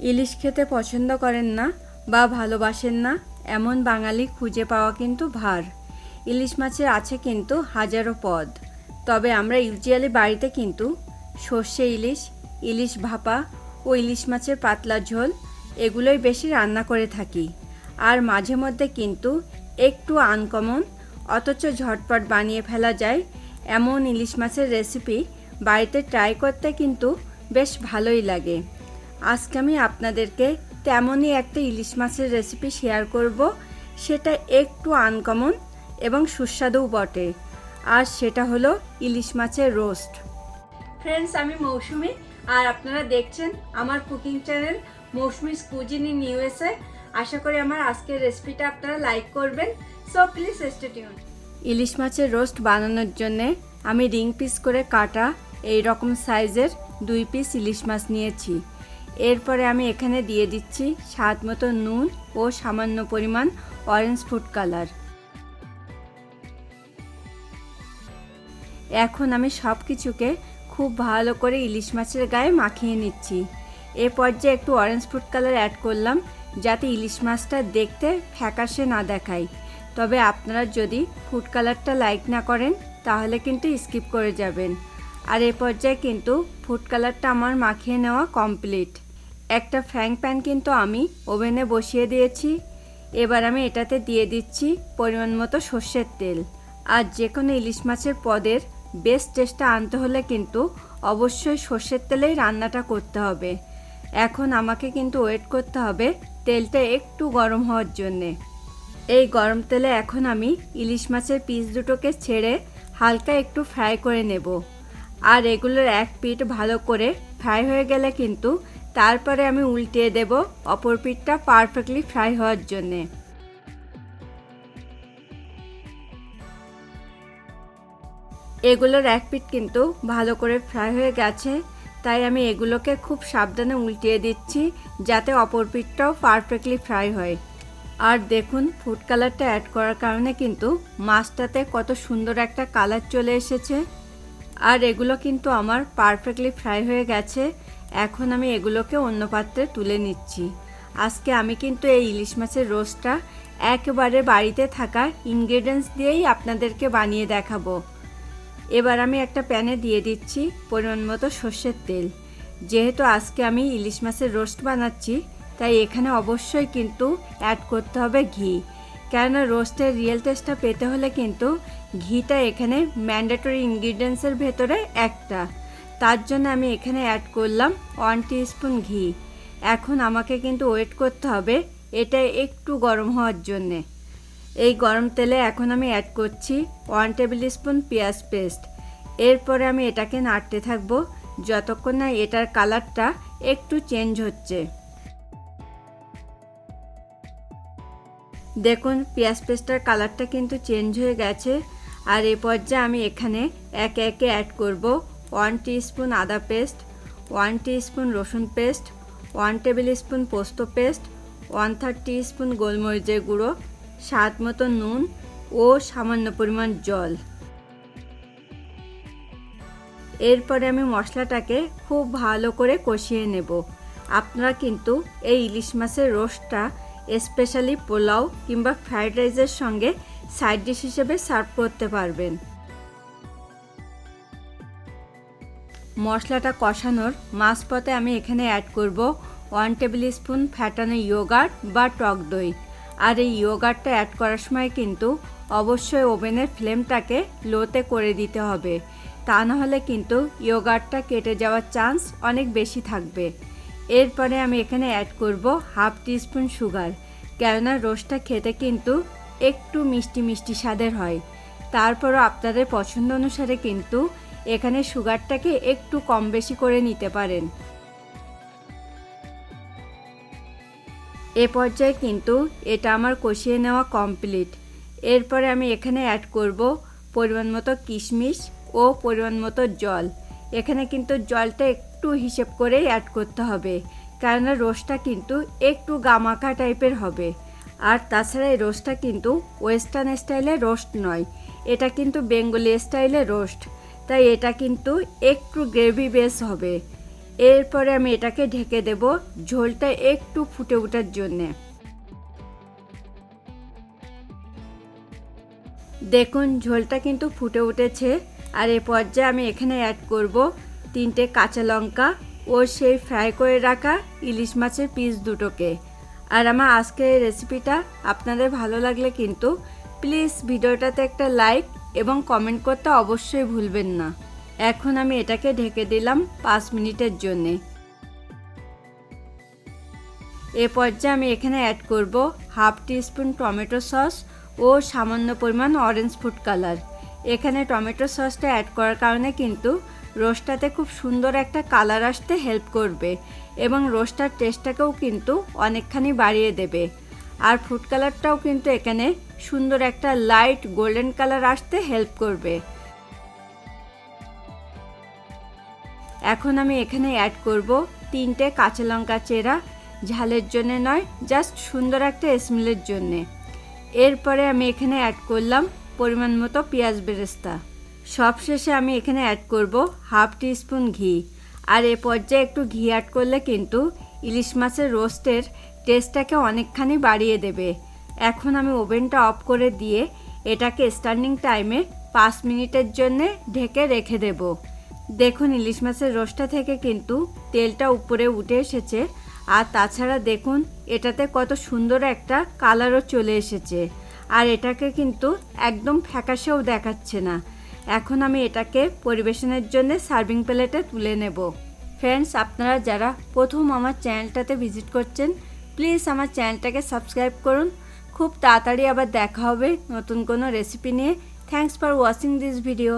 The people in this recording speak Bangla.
ইলিশ খেতে পছন্দ করেন না বা ভালোবাসেন না, এমন বাঙালি খুঁজে পাওয়া কিন্তু ভার। ইলিশ মাছের আছে কিন্তু হাজারো পদ। তবে আমরা ইউজুয়ালি বাড়িতে কিন্তু সর্ষে ইলিশ ইলিশ ভাপা ও ইলিশ মাছের পাতলা ঝোল এগুলোই বেশি রান্না করে থাকি। আর মাঝে মধ্যে কিন্তু একটু আনকমন, অথচ ঝটপট বানিয়ে ফেলা যায় এমন ইলিশ মাছের রেসিপি বাড়িতে ট্রাই করতে কিন্তু বেশ ভালোই লাগে। আজকে আমি আপনাদেরকে তেমনই একটা ইলিশ মাছের রেসিপি শেয়ার করব। সেটা একটু আনকমন এবং সুস্বাদুও বটে। আর সেটা হলো ইলিশ মাছের রোস্ট ফ্রেন্ডস আমি মৌসুমি। আর আপনারা দেখছেন আমার cooking channel Moushumi's cuisine in USA আশা করি আমার আজকের রেসিপিটা আপনারা লাইক করবেন। সো প্লিজ স্টে টিউন ইলিশ মাছের রোস্ট বানানোর জন্য আমি রিং পিস করে কাটা এই রকম সাইজের দুই পিস ইলিশ মাছ নিয়েছি। এরপরে আমি এখানে দিয়ে দিচ্ছি স্বাদ মতো নুন ও সামান্য পরিমাণ অরেঞ্জ ফুড কালার এখন আমি সব কিছুকে খুব ভালো করে ইলিশ মাছের গায়ে মাখিয়ে নিচ্ছি। এ পর্যায়ে একটু অরেঞ্জ ফুড কালার অ্যাড করলাম, যাতে ইলিশ মাছটা দেখতে ফ্যাকাশে না দেখায়। তবে আপনারা যদি ফুড কালারটা লাইক না করেন, তাহলে কিন্তু স্কিপ করে যাবেন। আর এ পর্যায়ে কিন্তু ফুড কালারটা আমার মাখিয়ে নেওয়া কমপ্লিট একটা ফ্র্যাঙ্ক প্যান কিন্তু আমি ওভেনে বসিয়ে দিয়েছি। এবার আমি এটাতে দিয়ে দিচ্ছি পরিমাণ মতো সর্ষের তেল। আর যে কোনো ইলিশ মাছের পদের বেস্ট টেস্টটা আনতে হলে কিন্তু অবশ্যই সর্ষের তেলেই রান্নাটা করতে হবে। এখন আমাকে কিন্তু ওয়েট করতে হবে তেলটা একটু গরম হওয়ার জন্যে। এই গরম তেলে এখন আমি ইলিশ মাছের পিস দুটোকে ছেড়ে হালকা একটু ফ্রাই করে নেব। আর এগুলোর এক পিঠ ভালো করে ফ্রাই হয়ে গেলে কিন্তু তারপরে আমি উল্টিয়ে দেব অপর পিঠটা পারফেক্টলি ফ্রাই হওয়ার জন্যে। এগুলোর এক পিঠ কিন্তু ভালো করে ফ্রাই হয়ে গেছে, তাই আমি এগুলোকে খুব সাবধানে উল্টিয়ে দিচ্ছি যাতে অপর পিঠটাও পারফেক্টলি ফ্রাই হয়। আর দেখুন ফুড কালারটা অ্যাড করার কারণে কিন্তু মাছটাতে কত সুন্দর একটা কালার চলে এসেছে। আর এগুলো কিন্তু আমার পারফেক্টলি ফ্রাই হয়ে গেছে এখন আমি এগুলোকে অন্য পাত্রে তুলে নিচ্ছি। আজকে আমি কিন্তু এই ইলিশ মাছের রোস্টটা একেবারে বাড়িতে থাকা ইনগ্রেডিয়েন্টস দিয়েই আপনাদেরকে বানিয়ে দেখাবো। এবার আমি একটা প্যানে দিয়ে দিচ্ছি পরিমাণ মতো সর্ষের তেল। যেহেতু আজকে আমি ইলিশ মাছের রোস্ট বানাচ্ছি, তাই এখানে অবশ্যই কিন্তু অ্যাড করতে হবে ঘি। কেননা রোস্টের রিয়েল টেস্টটা পেতে হলে কিন্তু ঘিটা এখানে ম্যান্ডেটরি ইনগ্রিডিয়েন্টসের ভেতরে একটা। তার জন্য আমি এখানে অ্যাড করলাম ওয়ান স্পুন ঘি। এখন আমাকে কিন্তু ওয়েট করতে হবে, এটা একটু গরম হওয়ার জন্যে। এই গরম তেলে এখন আমি অ্যাড করছি ওয়ান টেবিল স্পুন পেঁয়াজ পেস্ট এরপরে আমি এটাকে নাড়তে থাকব, যতক্ষণ না এটার কালারটা একটু চেঞ্জ হচ্ছে। দেখুন, পেঁয়াজ পেস্টটার কালারটা কিন্তু চেঞ্জ হয়ে গেছে। আর এ পর্যায়ে আমি এখানে একে একে অ্যাড করব। ওয়ান স্পুন আদা পেস্ট, ওয়ান স্পুন রসুন পেস্ট, ওয়ান টেবিল স্পুন পোস্ত পেস্ট, ওয়ান থার্ড স্পুন গোলমরিচের গুঁড়ো, স্বাদ মতো নুন ও সামান্য পরিমাণ জল। এরপরে আমি মশলাটাকে খুব ভালো করে কষিয়ে নেব। আপনারা কিন্তু এই ইলিশ মাছের রোস্টটা স্পেশালি পোলাও কিংবা ফ্রাইড রাইসের সঙ্গে সাইড ডিশ হিসেবে সার্ভ করতে পারবেন। মশলাটা কষানোর মাঝপথে আমি এখানে অ্যাড করব ওয়ান টেবিল স্পুন ফ্যাটানো ইয়োগার্ট বা টক দই। আর এই ইয়োগার্টটা অ্যাড করার সময় কিন্তু অবশ্যই ওভেনের ফ্লেমটাকে লোতে করে দিতে হবে। তা না হলে কিন্তু ইয়োগার্টটা কেটে যাওয়ার চান্স অনেক বেশি থাকবে। এরপরে আমি এখানে অ্যাড করব হাফ টিস্পুন সুগার কেননা রোস্টটা খেতে কিন্তু একটু মিষ্টি মিষ্টি স্বাদের হয়। তারপরও আপনাদের পছন্দ অনুসারে কিন্তু এখানে সুগারটাকে একটু কম বেশি করে নিতে পারেন। এ পর্যায়ে কিন্তু এটা আমার কষিয়ে নেওয়া কমপ্লিট এরপরে আমি এখানে অ্যাড করব পরিমাণ মতো কিশমিশ ও পরিমাণ মতো জল। এখানে কিন্তু জলটা একটু হিসেব করেই অ্যাড করতে হবে, কেননা রোস্টটা কিন্তু একটু গামাকা টাইপের হবে। আর তাছাড়া এই রোস্টটা কিন্তু ওয়েস্টার্ন স্টাইলের রোস্ট নয়, এটা কিন্তু বেঙ্গলি স্টাইলে রোস্ট। তাই এটা কিন্তু একটু গ্রেভি বেস হবে। এরপরে আমি এটাকে ঢেকে দেব ঝোলটা একটু ফুটে ওঠার জন্যে। দেখুন, ঝোলটা কিন্তু ফুটে উঠেছে। আর এ পর্যায়ে আমি এখানে অ্যাড করব তিনটে কাঁচা লঙ্কা ও সেই ফ্রাই করে রাখা ইলিশ মাছের পিস দুটোকে। আর আমার আজকের রেসিপিটা আপনাদের ভালো লাগলে কিন্তু প্লিজ ভিডিওটাতে একটা লাইক এবং কমেন্ট করতে অবশ্যই ভুলবেন না। এখন আমি এটাকে ঢেকে দিলাম পাঁচ মিনিটের জন্যে। এ পর্যায়ে আমি এখানে অ্যাড করব হাফ টিস্পুন টমেটো সস ও সামান্য পরিমাণ অরেঞ্জ ফুড কালার এখানে টমেটো সসটা অ্যাড করার কারণে কিন্তু রোস্টটাতে খুব সুন্দর একটা কালার আসতে হেল্প করবে এবং রোস্টার টেস্টটাকেও কিন্তু অনেকখানি বাড়িয়ে দেবে। আর ফুড কালারটাও কিন্তু এখানে সুন্দর একটা লাইট গোল্ডেন কালার আসতে হেল্প করবে। এখন আমি এখানে অ্যাড করব তিনটে কাঁচা লঙ্কা চেরা, ঝালের জন্য নয় জাস্ট সুন্দর একটা স্মেলের জন্যে। এরপরে আমি এখানে অ্যাড করলাম পরিমাণ মতো পেঁয়াজ বেরেস্তা। সবশেষে আমি এখানে অ্যাড করব হাফ টিস্পুন ঘি। আর এ পর্যায়ে একটু ঘি অ্যাড করলে কিন্তু ইলিশ মাছের রোস্টের টেস্টটাকে অনেকখানি বাড়িয়ে দেবে। এখন আমি ওভেনটা অফ করে দিয়ে এটাকে স্ট্যান্ডিং টাইমে পাঁচ মিনিটের জন্যে ঢেকে রেখে দেব। দেখুন, ইলিশ মাছের রোস্টটা থেকে কিন্তু তেলটা উপরে উঠে এসেছে। আর তাছাড়া দেখুন, এটাতে কত সুন্দর একটা কালারও চলে এসেছে। আর এটাকে কিন্তু একদম ফ্যাকাশেও দেখাচ্ছে না। এখন আমি এটাকে পরিবেশনের জন্য সার্ভিং প্লেটে তুলে নেব। ফ্রেন্ডস, আপনারা যারা প্রথম আমার চ্যানেলটাতে ভিজিট করছেন প্লিজ আমার চ্যানেলটাকে সাবস্ক্রাইব করুন। খুব তাড়াতাড়ি আবার দেখা হবে নতুন কোনো রেসিপি নিয়ে। Thanks for watching this video